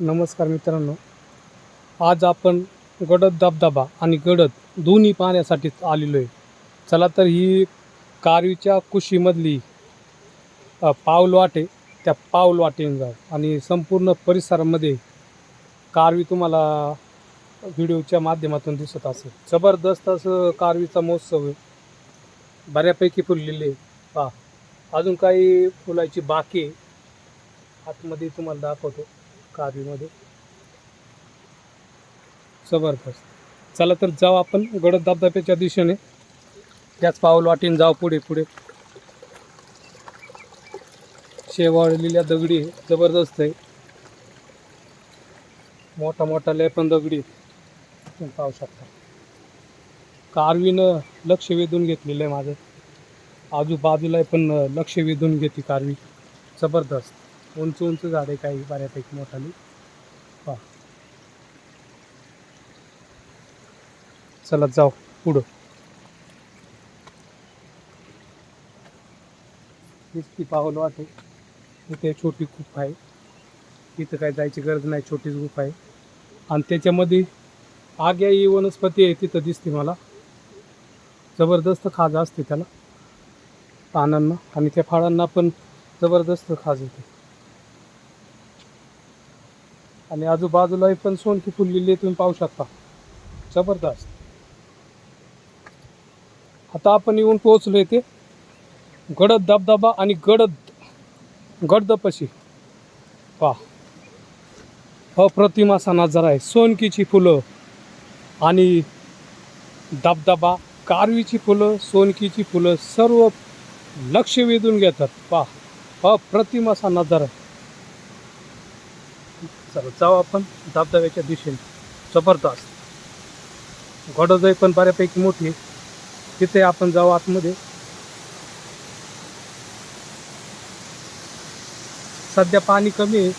नमस्कार मित्रांनो. आज आपण गडद धबधबा आणि गडद दोन्ही पाहण्यासाठी आलेलो आहे. चला तर ही कारवीच्या कुशीमधली पावल वाटे त्या पाऊलवाटेने जाऊ आणि संपूर्ण परिसरामध्ये कारवी तुम्हाला व्हिडिओच्या माध्यमातून दिसत असेल. जबरदस्त असं कारवीचा महोत्सव आहे. बऱ्यापैकी फुललेले आहे. पहा अजून काही फुलाची बाकी आतमध्ये तुम्हाला दाखवतो. कारवीमध्ये जबरदस्त. चला तर जाऊ आपण गडद धबधब्याच्या दिशेने. त्याच पाऊल वाटेने जाऊ पुढे पुढे. शेवाळलेल्या दगडी जबरदस्त आहे. मोठा मोठा पण दगडी पाहू शकता. कारवीनं लक्ष वेधून घेतलेलं आहे माझं. आजूबाजूला पण लक्ष वेधून घेते कारवी. जबरदस्त. उंच उंच झाडे काही बऱ्यापैकी मोठाली. पहा. चला जाऊ. पुढं. हीच ती पावलं वाटे. इथे छोटी गुफा आहे. इथं काय जायची गरज नाही छोटीच गुफा आहे. आणि त्याच्यामध्ये आग्या ही वनस्पती आहे तिथं दिसते मला. जबरदस्त खाज असते त्याला. पानांना आणि त्या फळांना पण जबरदस्त खाज येते. आणि आजूबाजूलाही पण सोनकी फुललेली आहे तुम्ही पाहू शकता. जबरदस्त. आता आपण येऊन पोहोचलो इथे. गडद धबधबा आणि गडद गडदपशी पा. अप्रतिम असा आहे. सोनकीची फुलं आणि धबधबा कारवीची फुलं सोनकीची फुलं सर्व लक्ष वेधून घेतात. पा. अप्रतिम असा आहे. चला जाऊ आपण धबधब्याच्या दिशेने जबरदस्त गडद पण बऱ्यापैकी मोठी आहे. तिथे आपण जाऊ आतमध्ये. सध्या पाणी कमी आहे.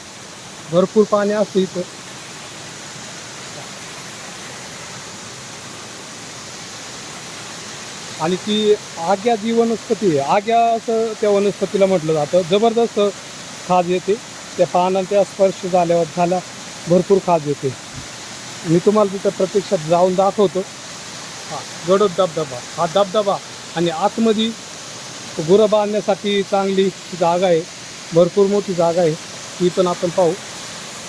भरपूर पाणी असतं इथं. आणि ती आग्या जी वनस्पती आहे आग्या असं त्या वनस्पतीला म्हटलं जातं. जबरदस्त खाज येते. त्या पानांचा स्पर्श झाल्यावर झाला भरपूर खाज येते. मी तुम्हाला तिथं प्रत्यक्षात जाऊन दाखवतो. हा गडद धबधबा. हा धबधबा आणि आतमध्ये गुरं बांधण्यासाठी चांगली जागा आहे. भरपूर मोठी जागा आहे. ती पण आपण पाहू.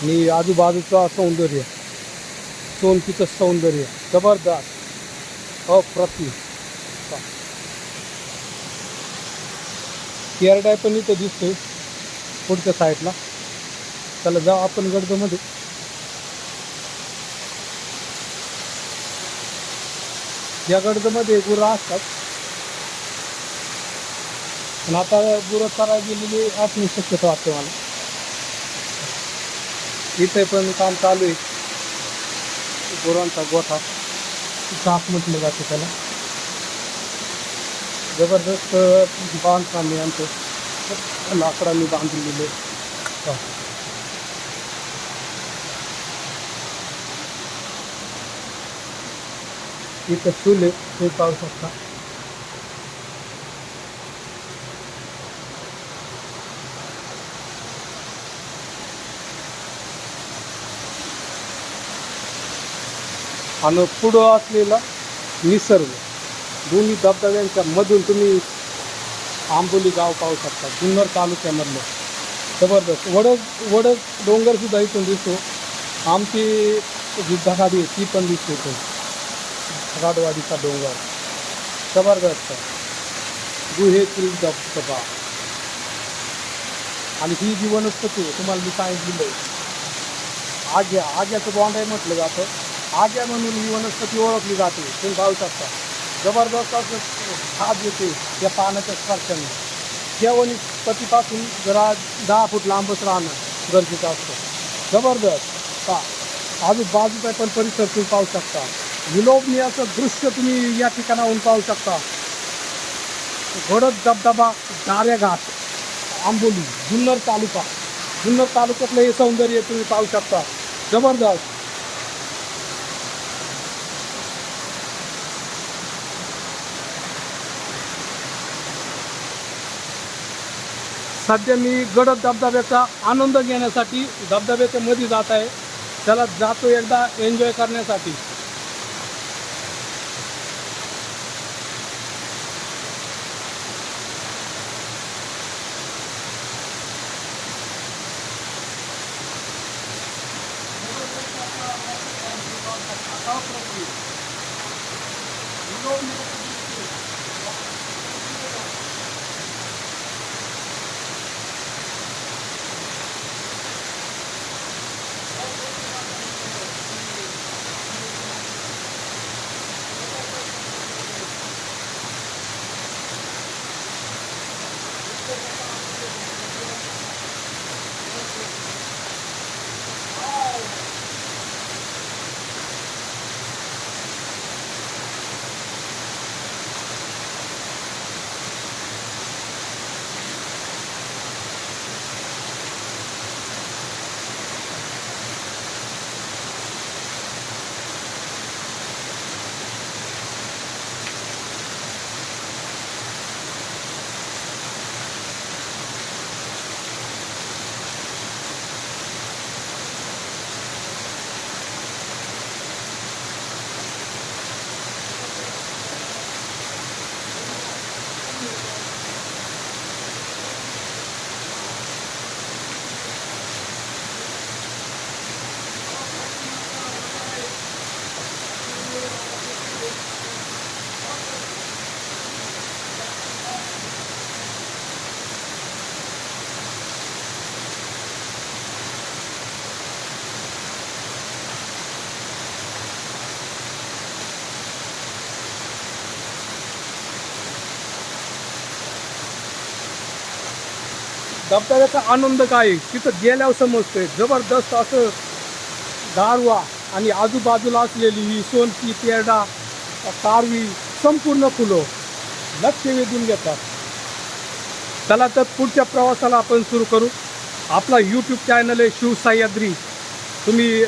आणि आजूबाजूचं सौंदर्य सोनकीचं सौंदर्य जबरदस्त. अप्रतिम. केरडाय पण इथं दिसतोय पुढच्या साईडला. चला जाऊ आपण गडदोमध्ये या गडदमध्ये गुरं असतात. पण आता गुरं चरायला गेलेली असणे शक्यता वाटते मला. इथे पण काम चालू आहे. गुरांचा गोठा. चाक म्हटलं जातं त्याला. जबरदस्त बांधकाम आहे आमचं. लाकडांनी बांधलेले इथं चुले ते पाहू शकता. आणि पुढं असलेला निसर्ग दोन्ही धबधब्यांच्या मधून तुम्ही आंबोली गाव पाहू शकता जुन्नर तालुक्यामधलं. जबरदस्त. वडद वडद डोंगरसुद्धा इथून दिसतो. आमची जी धगाडी आहे ती पण दिसते राडवाडीचा डोंगर. जबरदस्त. गुहेतील धबधबा आणि ही जी वनस्पती आहे तुम्हाला मी सांगितलेलं आहे. आग्या आग्याचं बॉन्ड आहे म्हटलं जातं. आग्या म्हणून ही वनस्पती ओळखली जाते. तुम्ही पाहू शकता. जबरदस्त असं खाद येते या पाण्याच्या स्पर्शाने. त्या वनस्पतीपासून जरा दहा फूट लांबच राहणं गरजेचं असतं. जबरदस्त. का आजूबाजूचा पण परिसर तुम्ही पाहू शकता. विलोभनीय असं दृश्य तुम्ही या ठिकाणाहून पाहू शकता. घडत धबधबा दारेघाट आंबोली जुन्नर तालुका. जुन्नर तालुक्यातलं हे सौंदर्य तुम्ही पाहू शकता. जबरदस्त. सध्या मी गडद धबधब्याचा आनंद घेण्यासाठी धबधब्याच्या मध्ये जात आहे. त्याला जातो एकदा एन्जॉय करण्यासाठी. Ao tranquilo. E não me धबधब्याचा आनंद काय? आहे? तिथं गेल्यावर समजतंय. जबरदस्त असं गारवा आणि आजूबाजूला असलेली ही सोनकी तेरडा कारवी संपूर्ण फुलं लक्ष वेधून घेतात. चला तर पुढच्या प्रवासाला आपण सुरू करू. आपला यूट्यूब चॅनल आहे शिवसाह्याद्री तुम्ही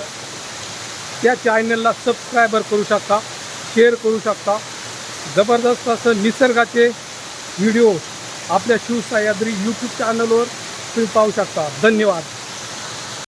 त्या चॅनलला सबस्क्रायबर करू शकता शेअर करू शकता. जबरदस्त असं निसर्गाचे व्हिडिओ आपल्या शिवसह्याद्री यूट्यूब चॅनलवर तुम्ही पाहू शकता. धन्यवाद.